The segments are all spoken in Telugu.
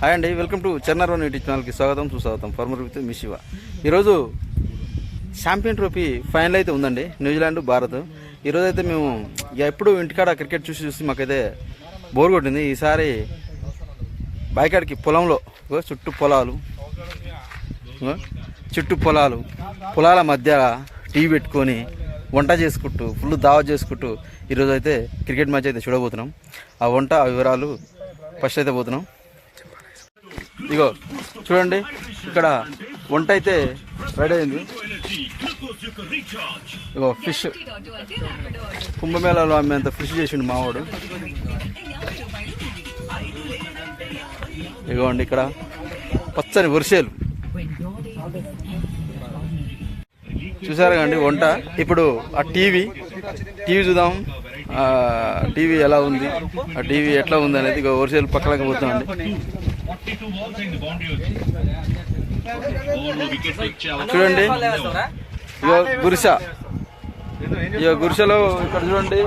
హాయ్ అండి వెల్కమ్ టు చెన్నర్ యూట్యూబ్ ఛానల్కి స్వాగతం సుస్వాగతం. ఫార్మర్ విత్ మీ శివ. ఈరోజు ఛాంపియన్ ట్రోఫీ ఫైనల్ అయితే ఉందండి న్యూజిలాండ్ భారత్. ఈరోజు అయితే మేము ఎప్పుడు ఇంటికాడ క్రికెట్ చూసి చూసి మాకైతే బోర్ కొట్టింది. ఈసారి బైకాడికి పొలంలో చుట్టూ పొలాలు చుట్టూ పొలాలు పొలాల మధ్య టీవీ పెట్టుకొని వంట చేసుకుంటూ ఫుల్ దావా చేసుకుంటూ ఈరోజు అయితే క్రికెట్ మ్యాచ్ అయితే చూడబోతున్నాం. ఆ వంట ఆ వివరాలు ఫస్ట్ అయితే పోతున్నాం. ఇగో చూడండి ఇక్కడ వంట అయితే రెడీ అయింది. ఇగో ఫిష్. కుంభమేళాలో అమ్మేంత ఫిష్ చేసిండు మావాడు. ఇగోండి ఇక్కడ పచ్చని వరిసేలు చూసారు అండి వంట? ఇప్పుడు ఆ టీవీ టీవీ చూద్దాం. ఆ టీవీ ఎలా ఉంది? ఆ టీవీ ఎట్లా ఉంది అనేది ఇక వరిసేలు పక్కలకు పోతామండి చూడండి. ఇగో గురిస ఇగో గురిసెలో ఇక్కడ చూడండి.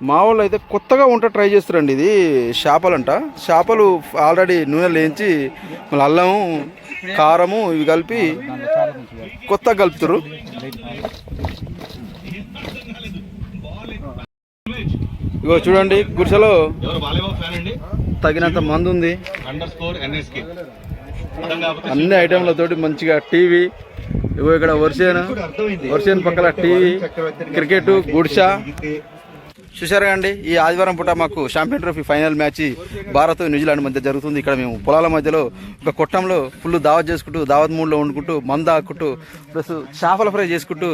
మా వాళ్ళు అయితే కొత్తగా వంట ట్రై చేస్తారండి ఇది చేపలంట చేపలు ఆల్రెడీ నూనె లేంచి మళ్ళీ అల్లము కారము ఇవి కలిపి కొత్తగా కలుపుతారు ఇగో చూడండి గుడిసెలో అండి? తగినంత మంది ఉంది అన్ని ఐటెంలతోటి మంచిగా టీవీ ఇగో ఇక్కడ వర్షేన్ వర్షేన్ పక్కల టీవీ క్రికెట్ గుడిసా. చూశారు అండి ఈ ఆదివారం పూట మాకు champion trophy final match Bharat New Zealand మధ్య జరుగుతుంది. ఇక్కడ మేము పొలాల మధ్యలో ఒక కొట్టంలో ఫుల్ దావత్ చేసుకుంటూ దావత్ మూడ్లో వండుకుంటూ మంద ఆకుంటూ ప్లస్ చేపల ఫ్రై చేసుకుంటూ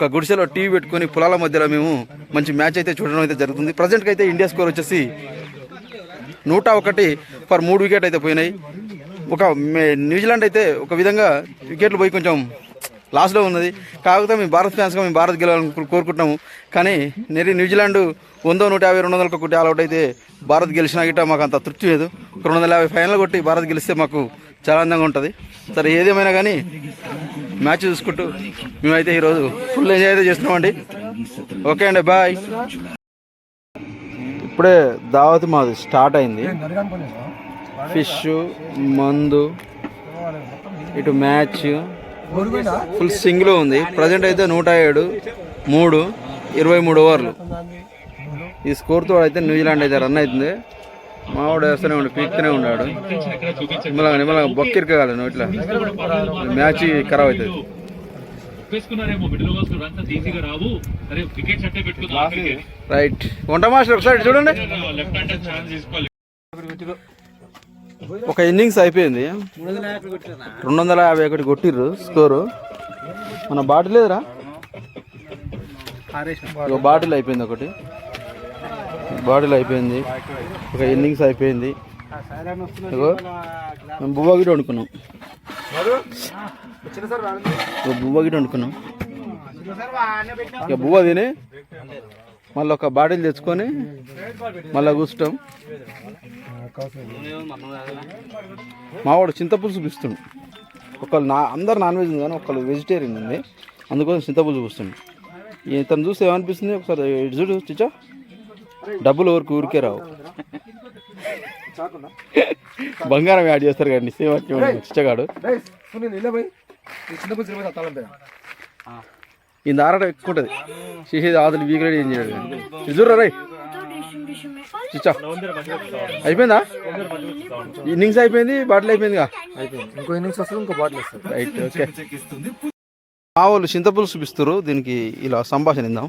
ఒక గుడిసెలో టీవీ పెట్టుకొని పొలాల మధ్యలో మేము మంచి మ్యాచ్ అయితే చూడడం అయితే జరుగుతుంది. ప్రజెంట్కి అయితే ఇండియా స్కోర్ వచ్చేసి నూట ఒకటి ఫర్ మూడు వికెట్ అయితే పోయినాయి. ఒక మే- న్యూజిలాండ్ అయితే ఒక విధంగా వికెట్లు పోయి కొంచెం లాస్లో ఉన్నది. కాకపోతే మేము భారత్ ఫ్యాన్స్గా మేము భారత్ గెలవాలని కోరుకుంటున్నాము. కానీ నేను న్యూజిలాండ్ వందో నూట యాభై రెండు వందలకు ఒకటి ఆల్అౌట్ అయితే భారత్ గెలిచినా గిట్ట మాకు అంత తృప్తి లేదు. ఒక రెండు వందల యాభై ఫైనల్ కొట్టి భారత్ గెలిస్తే మాకు చాలా అందంగా ఉంటుంది. సరే ఏదేమైనా కానీ మ్యాచ్ చూసుకుంటూ మేమైతే ఈరోజు ఫుల్ ఎంజాయ్ అయితే చేస్తున్నామండి. ఓకే అండి బాయ్. ఇప్పుడే దావత్ మాది స్టార్ట్ అయింది. ఫిష్ మందు ఇటు మ్యాచ్. ఫుల్ సింగిల్ ఉంది. ప్రజెంట్ అయితే నూట ఏడు మూడు ఇరవై మూడు ఓవర్లు. ఈ స్కోర్తో అయితే న్యూజిలాండ్ అయితే రన్ అవుతుంది. మావాడు వేస్తూనే ఉండి పీక్తూనే ఉన్నాడు. నిమ్మలంగా నిమ్మలంగా బొక్కిరికాలి నువ్వు ఇట్లా. మ్యాచ్ ఖరాబ్ అవుతుంది. రైట్ వంట మాస్టర్ ఒకసారి చూడండి. ఒక ఇన్నింగ్స్ అయిపోయింది. రెండు వందల యాభై ఒకటి కొట్టిర్రు స్కోరు మన బాటిల్ లేదురా? బాటిల్ అయిపోయింది ఒకటి. బాటిల్ అయిపోయింది. ఒక ఇన్నింగ్స్ అయిపోయింది. మేము బువ్వ గిట వండుకున్నాం. ఒక బువ్వ వండుకున్నాం. ఇక బువ్వ తిని మళ్ళీ ఒక బాటిల్ తెచ్చుకొని మళ్ళీ కూర్చుంటాం. మావాడు చింతపులుసు చూపిస్తుండు ఒకళ్ళు నా అందరు నాన్ వెజ్ ఉంది కానీ ఒకళ్ళు వెజిటేరియన్ ఉంది. అందుకోసం చింతపులుసు చూపిస్తుండు ఇతను చూస్తే ఏమనిపిస్తుంది? ఒకసారి ఇటు చూడు చిచ్చా. డబ్బులు ఊరికి ఊరికే రావు. బంగారం యాడ్ చేస్తారు కానీ సేమ్ చిచ్చగాడు. ఈ దారట ఎక్కువ ఉంటుంది చేసేది ఆదులు వీకలేడు ఏం చేయడు రై చిచ్చా. అయిపోయిందా? ఇన్నింగ్స్ అయిపోయింది బాటిల్ అయిపోయిందిగా ఇంకో ఇన్నింగ్స్ వస్తుంది ఇంకో బాటిల్ వస్తుంది. Right okay. మా వాళ్ళు చింతపులుసు చూపిస్తారు దీనికి ఇలా సంభాషణ ఇందాం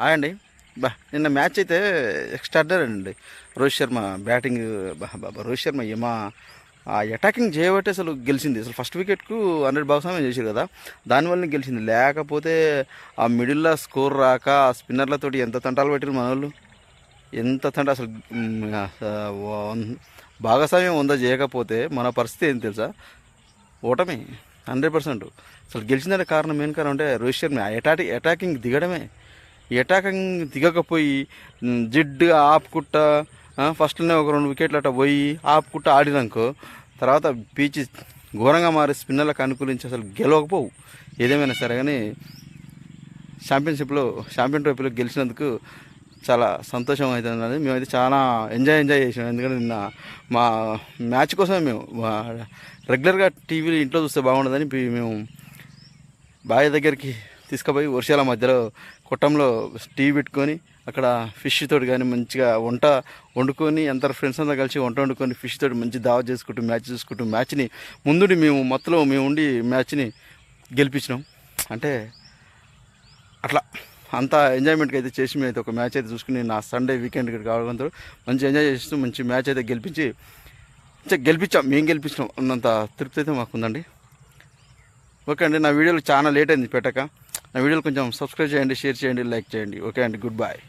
హాయ్ అండి బా నిన్న మ్యాచ్ అయితే ఎక్స్ట్రాడర్ అండి. రోహిత్ శర్మ బ్యాటింగ్ బాబా రోహిత్ శర్మ ఏమా ఆ అటాకింగ్ చేయబట్టి అసలు గెలిచింది. అసలు ఫస్ట్ వికెట్కు హండ్రెడ్ భాగస్వామ్యం చేశారు కదా. దానివల్ల గెలిచింది. లేకపోతే ఆ మిడిల్లో స్కోర్ రాక ఆ స్పిన్నర్లతోటి ఎంత తంటాలు పెట్టారు మన వాళ్ళు ఎంత తంట అసలు భాగస్వామ్యం ఉందా చేయకపోతే మన పరిస్థితి ఏం తెలుసా? ఓటమి. Hundred percent. అసలు గెలిచిన కారణం మెయిన్ కారణం అంటే రోహిత్ శర్మ ఎటాటి అటాకింగ్ దిగడమే. ఎటాకింగ్ అటాకింగ్ దిగకపోయి జిడ్డు జిడ్డుగా ఆపుకుంటా ఫస్ట్లోనే ఒక రెండు వికెట్లు అట్లా పోయి ఆపుకుంటా ఆడినాకో తర్వాత పీచ్ ఘోరంగా మారి స్పిన్నర్లకు అనుకూలించి అసలు గెలవకపోవు. ఏదేమైనా సరే కానీ ఛాంపియన్షిప్లో ఛాంపియన్ ట్రోఫీలో గెలిచినందుకు చాలా సంతోషం అవుతుంది మేమైతే చాలా ఎంజాయ్ ఎంజాయ్ చేసాం ఎందుకంటే నిన్న మా మ్యాచ్ కోసమే మేము. రెగ్యులర్గా టీవీలో ఇంట్లో చూస్తే బాగుండదని మేము బావి దగ్గరికి తీసుకుపోయి వర్షాల మధ్యలో కుట్టంలో టీవీ పెట్టుకొని అక్కడ ఫిష్ తోటి కానీ మంచిగా వంట వండుకొని అందరు ఫ్రెండ్స్ అంతా కలిసి వంట వండుకొని ఫిష్ తోటి మంచి దావా చేసుకుంటూ మ్యాచ్ చూసుకుంటూ మ్యాచ్ని ముందుండి మేము మొత్తంలో మేము ఉండి మ్యాచ్ని గెలిపించినాం. అంటే అట్లా అంతా ఎంజాయ్మెంట్కి అయితే చేసి మేము అయితే ఒక మ్యాచ్ అయితే చూసుకుని నా సండే వీకెండ్ ఇక్కడ కావడంతో మంచి ఎంజాయ్ చేస్తూ మంచి మ్యాచ్ అయితే గెలిపించి గెలిపించాం. మేము గెలిపించాం అన్నంత తృప్తి అయితే మాకుందండి. ఓకే అండి నా వీడియోలు చాలా లేట్ అయింది పెట్టక. నా వీడియోలు కొంచెం సబ్స్క్రైబ్ చేయండి షేర్ చేయండి లైక్ చేయండి. ఓకే అండి గుడ్ బాయ్